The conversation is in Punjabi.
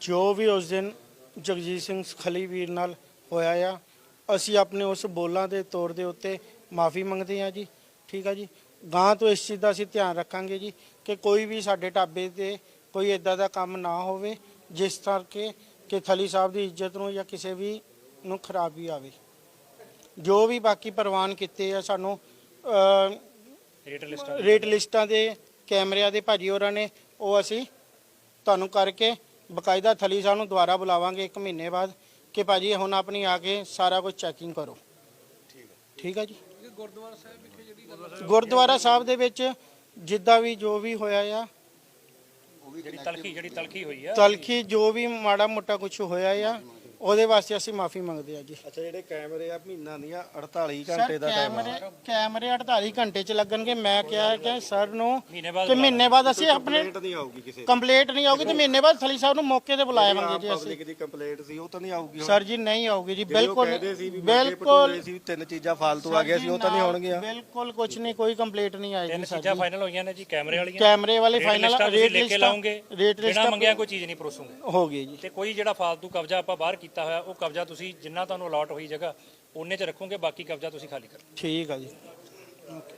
ਜੋ ਵੀ ਉਸ ਦਿਨ ਜਗਜੀਤ ਸਿੰਘ ਖਲੀ ਵੀਰ ਨਾਲ ਹੋਇਆ ਆ ਅਸੀਂ ਆਪਣੇ ਉਸ ਬੋਲਾਂ ਦੇ ਤੌਰ ਦੇ ਉੱਤੇ ਮਾਫੀ ਮੰਗਦੇ ਹਾਂ ਜੀ ਠੀਕ ਆ ਜੀ? ਗਾਂ ਤੋਂ ਇਸ ਚੀਜ਼ ਦਾ ਅਸੀਂ ਧਿਆਨ ਰੱਖਾਂਗੇ ਜੀ ਕਿ ਕੋਈ ਵੀ ਸਾਡੇ ਢਾਬੇ ਤੇ ਕੋਈ ਇਦਾਂ ਦਾ ਕੰਮ ਨਾ ਹੋਵੇ ਜਿਸ ਕਰਕੇ ਕਿ ਥਲੀ ਸਾਹਿਬ ਦੀ ਇੱਜ਼ਤ ਨੂੰ ਜਾਂ ਕਿਸੇ ਵੀ ਨੂੰ ਖਰਾਬੀ ਆਵੇ। ਜੋ ਵੀ ਬਾਕੀ ਪ੍ਰਵਾਨ ਕੀਤੇ ਆ ਸਾਨੂੰ ਅ, ਰੇਟ ਲਿਸਟਾਂ ਰੇਟ ਲਿਸਟਾਂ ਦੇ ਕੈਮਰਿਆਂ ਦੇ ਭਾਜੀ ਹੋਰਾਂ ਨੇ ਉਹ ਅਸੀਂ ਤੁਹਾਨੂੰ ਕਰਕੇ ਬਕਾਇਦਾ ਥਲੀ ਸਾਹਿਬ ਨੂੰ ਦੁਬਾਰਾ ਬੁਲਾਵਾਂਗੇ 1 ਮਹੀਨੇ ਬਾਅਦ ਕਿ ਭਾਜੀ ਹੁਣ ਆਪਣੀ ਆ ਕੇ ਸਾਰਾ ਕੁਝ ਚੈਕਿੰਗ ਕਰੋ। ਠੀਕ ਹੈ ਜੀ? ਗੁਰਦੁਆਰਾ ਸਾਹਿਬ ਦੇ ਵਿੱਚ ਜਿੱਦਾਂ ਵੀ ਜੋ ਵੀ ਹੋਇਆ ਆ ਜਿਹੜੀ ਤਲਖੀ ਜਿਹੜੀ ਤਲਖੀ ਹੋਈ ਆ। ਤਲਖੀ ਜੋ ਵੀ ਮਾੜਾ ਮੋਟਾ ਕੁਝ ਹੋਇਆ ਆ ਉਹਦੇ ਵਾਸਤੇ ਅਸੀਂ ਮਾਫੀ ਮੰਗਦੇ ਆ ਜੀ। ਅੱਛਾ ਜਿਹੜੇ ਕੈਮਰੇ ਆ ਮਹੀਨਾ ਦੀਆਂ 48 ਸਰ ਘੰਟੇ ਦਾ ਟਾਈਮ ਕੈਮਰੇ ਕੈਮਰੇ 48 ਘੰਟੇ ਚ ਲੱਗਣਗੇ। ਮੈਂ ਕਿਹਾ ਕਿ ਸਰ ਨੂੰ ਕਿ ਮਹੀਨੇ ਬਾਅਦ ਅਸੀਂ ਆਪਣੇ ਕੰਪਲੇਂਟ ਨਹੀਂ ਆਊਗੀ ਕਿਸੇ ਕੰਪਲੀਟ ਨਹੀਂ ਆਉਗੀ ਤੇ ਮਹੀਨੇ ਬਾਅਦ ਥਲੀ ਸਾਹਿਬ ਨੂੰ ਮੌਕੇ ਤੇ ਬੁਲਾਵਾਂਗੇ ਜੀ ਅਸੀਂ। ਪਬਲਿਕ ਦੀ ਕੰਪਲੇਂਟ ਸੀ ਉਹ ਤਾਂ ਨਹੀਂ ਆਊਗੀ। ਸਰ ਜੀ ਨਹੀਂ ਆਉਗੀ ਜੀ। ਬਿਲਕੁਲ ਬਿਲਕੁਲ ਸੀ ਤਿੰਨ ਚੀਜ਼ਾਂ ਫਾਲਤੂ ਆ ਗਿਆ ਸੀ ਉਹ ਤਾਂ ਨਹੀਂ ਹੋਣਗੀਆਂ ਬਿਲਕੁਲ ਕੁਝ ਨਹੀਂ ਕੋਈ ਕੰਪਲੀਟ ਨਹੀਂ ਆਏਗੀ ਤਿੰਨ ਸਰ ਚੀਜ਼ਾਂ ਜੀ। ਫਾਈਨਲ ਹੋਈਆਂ ਨੇ ਜੀ ਕੈਮਰੇ ਵਾਲੀਆਂ। ਕੈਮਰੇ ਵਾਲੇ ਰੇਟ ਫਾਈਨਲ ਰੇਟ ਲੈ ਕੇ ਲਿਸਟ ਲਾਉਂਗੇ ਰੇਟ ਬਿਨਾਂ ਲਿਸਟ ਮੰਗਿਆ ਕੋਈ ਚੀਜ਼ ਨਹੀਂ ਪਰੋਸੋਗੇ। ਹੋ ਗਈ ਜੀ। ਤੇ ਕੋਈ ਜਿਹੜਾ ਫਾਲਤੂ ਕਬਜ਼ਾ ਆਪਾਂ ਬਾਹਰ ਕੀਤਾ ਕੀਤਾ ਹੋਇਆ, ਉਹ ਕਬਜ਼ਾ ਤੁਸੀਂ ਜਿੰਨਾ ਤੁਹਾਨੂੰ ਅਲਾਟ ਹੋਈ ਜਗ੍ਹਾ, ਉਹਨੇ ਚ ਰੱਖੋਗੇ, ਬਾਕੀ ਕਬਜ਼ਾ ਤੁਸੀਂ ਖਾਲੀ ਕਰੋ ਠੀਕ ਆ ਜੀ। ਓਕੇ